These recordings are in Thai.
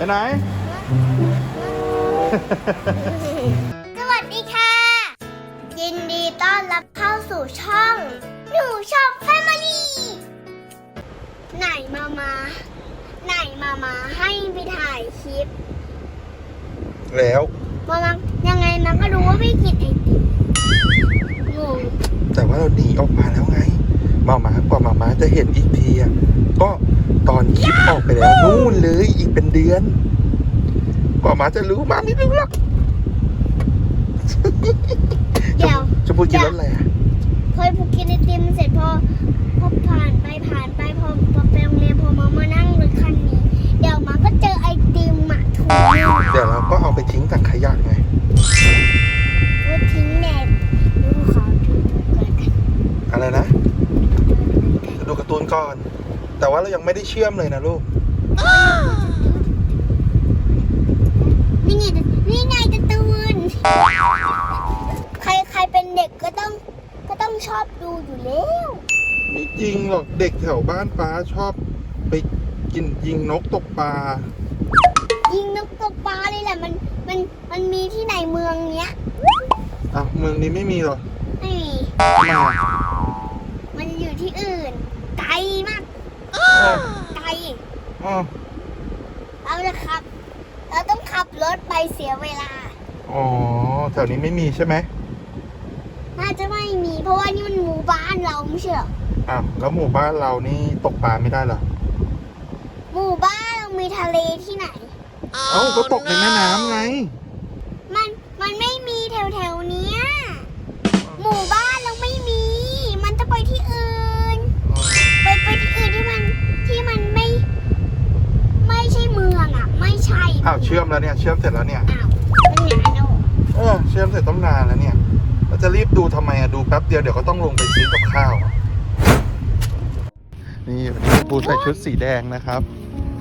ไปไหน สวัสดีค่ะ ยินดีต้อนรับเข้าสู่ช่อง หนูชอบแฟมิลี่ไหนมามาไหนมามาให้ไปถ่ายคลิปแล้วมามายังไงมันก็รู้ว่าไม่กินไอติมงงแต่ว่าเราหนีออกมาแล้วไง มาหมากว่ามามาจะเห็นอีกทีอะก็ตอนคลิปออกไปแล้วนู่นเลยอีกเป็นเดือน กว่ามาจะรู้มาไม่รู้หรอกเดี๋ยวจะพูดกินรถอะไรอะพอพูกินไอติมเสร็จพอพอผ่านไปผ่านไปพอพอไปโรงเรียนพอมามานั่งรถคันนี้ เดี๋ยวมาก็เจอไอติมอะถูกเดี๋ยวเราก็เอาไปทิ้งถังขยะไง การ์ตูนก่อน แต่ว่าเรายังไม่ได้เชื่อมเลยนะลูก นี่ไงนี่ไงการ์ตูน ใครใครเป็นเด็กก็ต้องก็ต้องชอบดูอยู่แล้วไม่จริงหรอกเด็กแถวบ้านป้าชอบไปกินยิงนกตกปลา ยิงนกตกปลาเลยแหละมันมันมันมีที่ไหนเมืองเนี้ยอ้าวเมืองนี้ไม่มีหรอไม่มีทำไมอะมันอยู่ที่อื่น ไกลมากอ้าวไกลอ้าวเอาละครับ เราต้องขับรถไปเสียเวลา อ๋อแถวนี้ไม่มีใช่ไหมน่าจะไม่มีเพราะว่านี่มันหมู่บ้านเราไม่ใช่เหรออ้าวแล้วหมู่บ้านเรานี่ตกปลาไม่ได้เหรอหมู่บ้านเรามีทะเลที่ไหน เอ้าก็ตกในแม่น้ำไง มันมันไม่มีแถวแถวๆเนี้ยหมู่บ้านเราไม่มี มันจะไปที่อื่น ไปไปที่อื่นที่มันที่มันไม่ ไม่ใช่เมืองอะ ไม่ใช่อ้าวเชื่อมแล้วเนี่ยเชื่อมเสร็จแล้วเนี่ยอ้าวมันงานโนเออเชื่อมเสร็จต้องนานแล้วเนี่ยเราจะรีบดูทำไมอะดูแป๊บเดียวเดี๋ยวก็ต้องลงไปซื้อกับข้าวนี่ชมพูใส่ชุดสีแดงนะครับ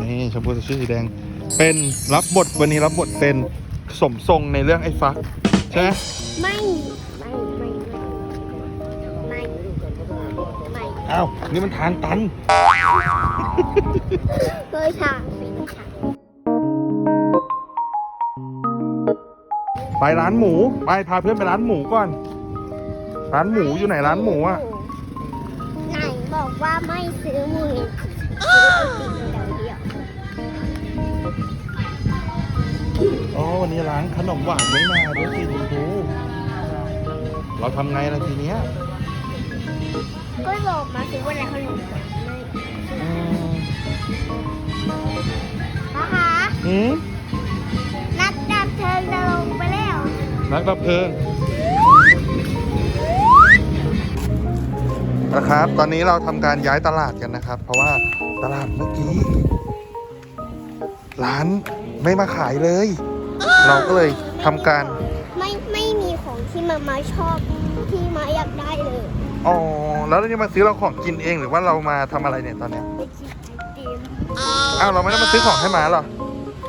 นี่ชมพูใส่ชุดสีแดง เป็นรับบทวันนี้รับบทเป็นสมทรงในเรื่องไอ้ฟักใช่ไหมไม่ไม่ไม่ไม่ อ้าวนี่มันทางตัน เคยฉากเป็นฉากไปร้านหมู ไปพาเพื่อนไปร้านหมูก่อน ร้านหมูอยู่ไหนร้านหมูอะไหนบอกว่าไม่ซื้อหมูซื้อไอติมเดียวเดียวอ๋อวันนี้ร้านขนมหวานไม่มาด้วยสิชมพูเราทำไงล่ะทีเนี้ย ก็บอกมาซื้อวันไหนขนมไม่อืมนะคะอืมนัดดับเทิงจะลงไปแล้วนักดับเพลิงนะครับ ตอนนี้เราทำการย้ายตลาดกันนะครับ เพราะว่าตลาดเมื่อกี้ ร้านไม่มาขายเลย เราก็เลยทำการไม่ไม่มีของที่มามาชอบที่มาอยากได้เลย อ๋อ แล้วเราจะมาซื้อเราของกินเองหรือว่าเรามาทำอะไรเนี่ยตอนเนี้ย ไปกินไอติมอ้าวเราไม่ได้มาซื้อของให้หมาเหรอ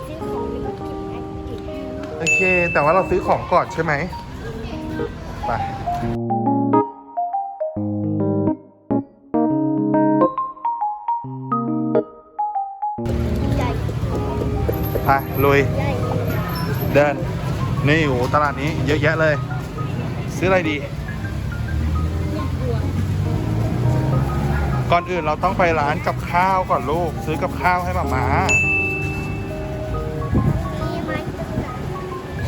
ซื้อของแล้วก็กินไอติมโอเค แต่ว่าเราซื้อของก่อนใช่ไหมไปใหญ่ไปลุย ใหญ่ เดิน นี่โอ้โหตลาดนี้เยอะแยะเลย ซื้ออะไรดี ก่อนอื่นเราต้องไปร้านกับข้าวก่อนลูก ซื้อกับข้าวให้หมามานี่มาที่ไหน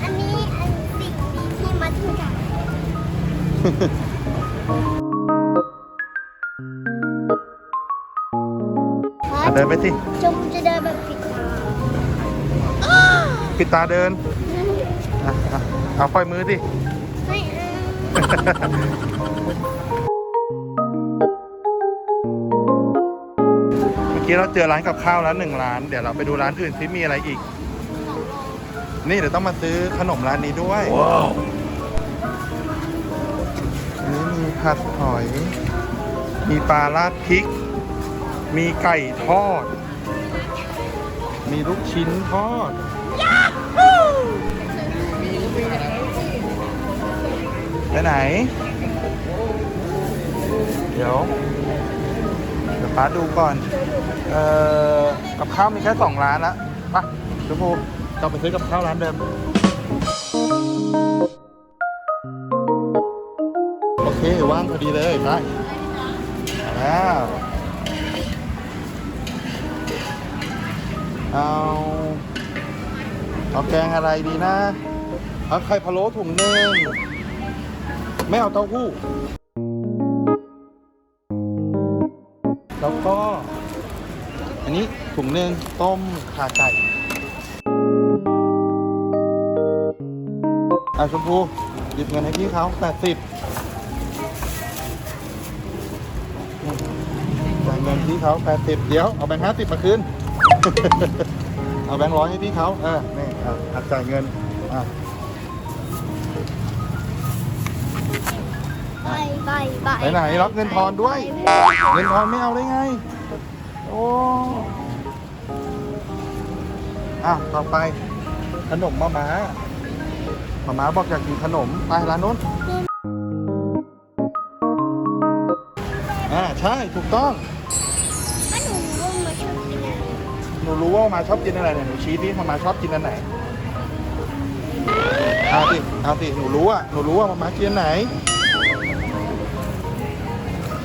อันนี้อันสิ่งนี้ที่มาที่ไหนอะเดินไปสิชมจะเดินแบบปิดตาปิดตาเดินอะอะเอาปล่อยมือดิ ไม่เอา กี้เราเจอร้านกับข้าวแล้วหนึ่งร้าน เดี๋ยวเราไปดูร้านอื่นที่มีอะไรอีก นี่เดี๋ยวต้องมาซื้อขนมร้านนี้ด้วยว้าวอันนี้มีผัดหอย มีปลาราดพริก มีไก่ทอด มีลูกชิ้นทอดไปไหน เดี๋ยวเดี๋ยว ป้าดูก่อน เอ่อ กับข้าวมีแค่สองร้านละไปชมพูกลับไปซื้อกับข้าวร้านเดิม โอเค ว่างพอดีเลยไปมาแล้วเอาเอาแกงอะไรดีนะเอาไข่พะโล้ถุงหนึ่งไม่เอาเต้าหู้ แล้วก็ อันนี้ถุงหนึ่งต้มขาไก่อาชมพูหยิบเงินให้พี่เขาแปดสิบจ่ายเงินพี่เขาแปดสิบเดี๋ยว เอาแบงค์ห้าสิบมาคืน เอาแบงค์ร้อยให้พี่เขาเออนี่อะจ่ายเงินอะ ไปไปไปไปไหนรับเงินทอนด้วย เงินทอนไม่เอาได้ไง โอ้อะต่อไปขนมมาม้ามาม้าบอกอยากกินขนมไปร้านนู้นอ่าใช่ถูกต้องก็หนูว่ามาชอบกินอะไรหนูรู้ว่ามาชอบกินอะไรเนี่ยหนูชี้ที่มามาชอบกินอันไหนเอาสิเอาสิหนูรู้อะหนูรู้ว่ามามากินอันไหน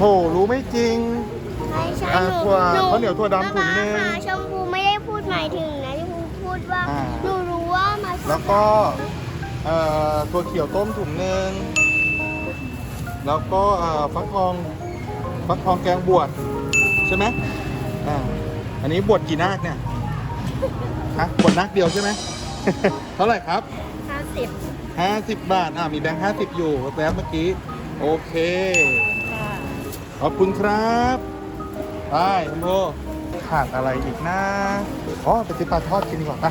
โธ่รู้ไม่จริงไม่ใช่อ่าหนูถั่วหนูข้าวเหนียวถั่วดำถุงหนึ่งมามาชมพูไม่ได้พูดหมายถึงนะที่พูพูดว่าอ่า หนูรู้ว่ามาชอบแล้วก็เอ่อตัวเขียวต้มถุงหนึ่งแล้วก็เอ่อฟักทองฟักทองแกงบวชใช่ไหมอ่าอันนี้บวชกี่นาคเนี่ยฮะบวชนาคเดียวใช่ไหม เท่าไหร่ครับ ห้าสิบห้าสิบบาท อ่า มีแบงค์ห้าสิบอยู่ แล้วเมื่อกี้ โอเค ขอบคุณครับไปคุณโบขาดอะไรอีกนะอ๋อไปซื้อปลาทอดกินดีกว่าปะ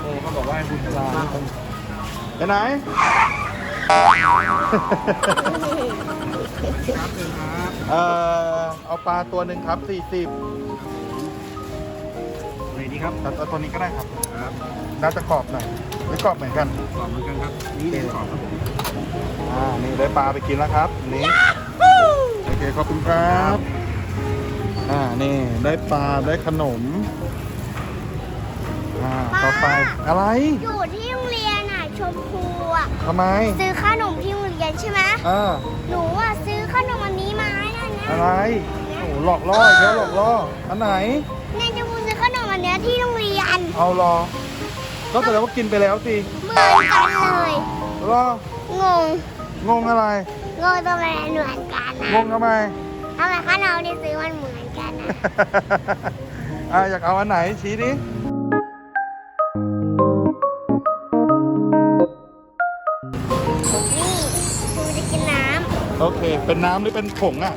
โอ้เขาบอกว่าห้คุณปาไปไหนเอ่อเอาปลาตัวหนึ่งครับสี่สิบ ไหนดีครับเอาตัวนี้ก็ได้ครับครับน่าจะกรอบหน่อยไม่กรอบเหมือนกันกรอบเหมือนกันครับ นี่เลยกรอบครับผมอ่านี่ได้ปลาไปกินแล้วครับนี่โอเคขอบคุณครับอ่านี่ได้ปลาได้ขนมอ่าต่อไปอะไรอยู่ที่โรงเรียนอะชมพูอะทำไมซื้อขนมที่โรงเรียนใช่ไหมอ่าหนูอะซื้อขนมอันนี้มาให้นะอะไรโอ้หลอกล่ออีกแล้หลอกล่ออันไหน ที่โรงเรียน เอารอ ก็แสดงว่ากินไปแล้วสิเหมือนกันเลยรองง งงอะไร งงทำไมเหมือนกันงนะงทำไมทำไมขนมที่ซื้อมันเหมือนกันนะอ่าอยากเอาอันไหนชี้ดินี่ครูจะกินน้โอเค เป็นน้ำหรือเป็นผงอะ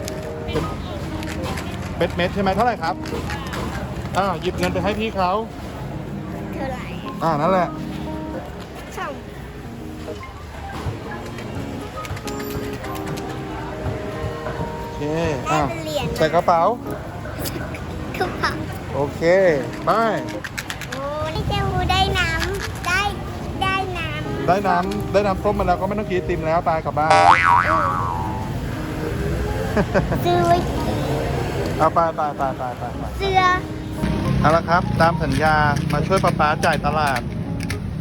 เป็นเม็ดเม็ดๆใช่ไหมเท่าไหร่ครับ อ่าหยิบเงินไปให้พี่เขาำเท่าไหร่อ่านั่นแหละสองโอเคได้อ่าเป็นเหรียญใส่กระเป๋า ทุกผักโอเคไปโอ้นี่เจฮูได้น้ำได้ได้น้ำได้น้ำได้น้ำส้มมาแล้วก็ไม่ต้องกินไอติมแล้วตายกลับบ้านซื้อไว้ เอาไปไปไปไปไปไปเสื้อ เอาละครับ ตามสัญญามาช่วยป้าป๊าจ่ายตลาด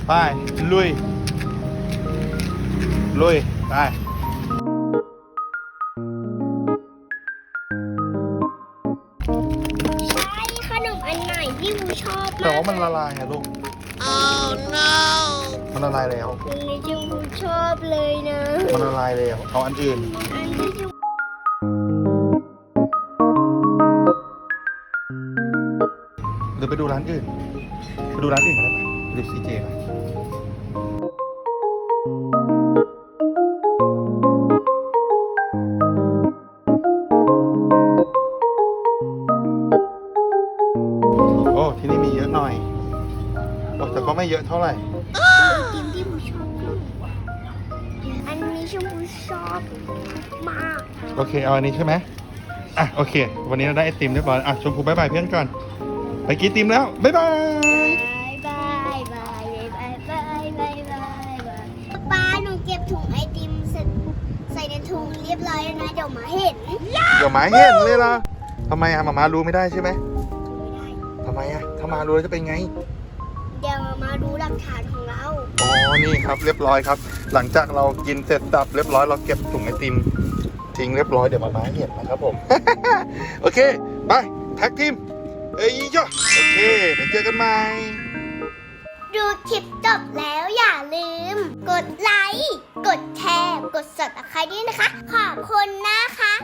ไป ลุย ลุย ไปใช่ขนมอันไหนที่บูชอบแต่มากว่ามันละลายอะลูก oh no มันละลายแล้ว อันนี้ชมพูชอบเลยนะ มันละลายแล้ว เอาอันอื่น อันที่ช รือไปดูร้านอื่น ไปดูร้านอื่นกันได้ปะไปดูซีเจปะโอ้ ที่นี่มีเยอะหน่อยโอ้แต่ก็ไม่เยอะเท่าไหร่ กินที่บูชอบมากอันนี้ชมพูชอบมาก โอเค เอาอันนี้ใช่ไหมอะ โอเค วันนี้เราได้ไอติมเรียบร้อยอะ ชมพูบายบายเพื่อนก่อน ไปกินติมแล้ว บ๊าย บายบายบายบายบายบายบายป้าหนูเก็บถุงไอติมใส่ใส่ในถุงเรียบร้อยแล้วนะเดี๋ยวหมาเห็นเดี๋ยวหมาเห็นเลยล่ะทำไมอะหมามารู้ไม่ได้ใช่ไหมทำไมอะถ้าหมารู้จะเป็นไง เดี๋ยวหมาดูหลักฐานของเราอ๋อ นี่ครับเรียบร้อยครับ หลังจากเรากินเสร็จสับเรียบร้อยเราเก็บถุงไอติมทิ้งเรียบร้อยเดี๋ยวหมามาเห็นนะครับผม โอเค ไปแท็กทีม เอ้ยย่อโอเค เดี๋ยวเจอกันใหม่ ดูคลิปจบแล้วอย่าลืม กดไลค์ กดแชร์ กดสับสไครต์ด้วยนะคะ ขอบคุณนะคะ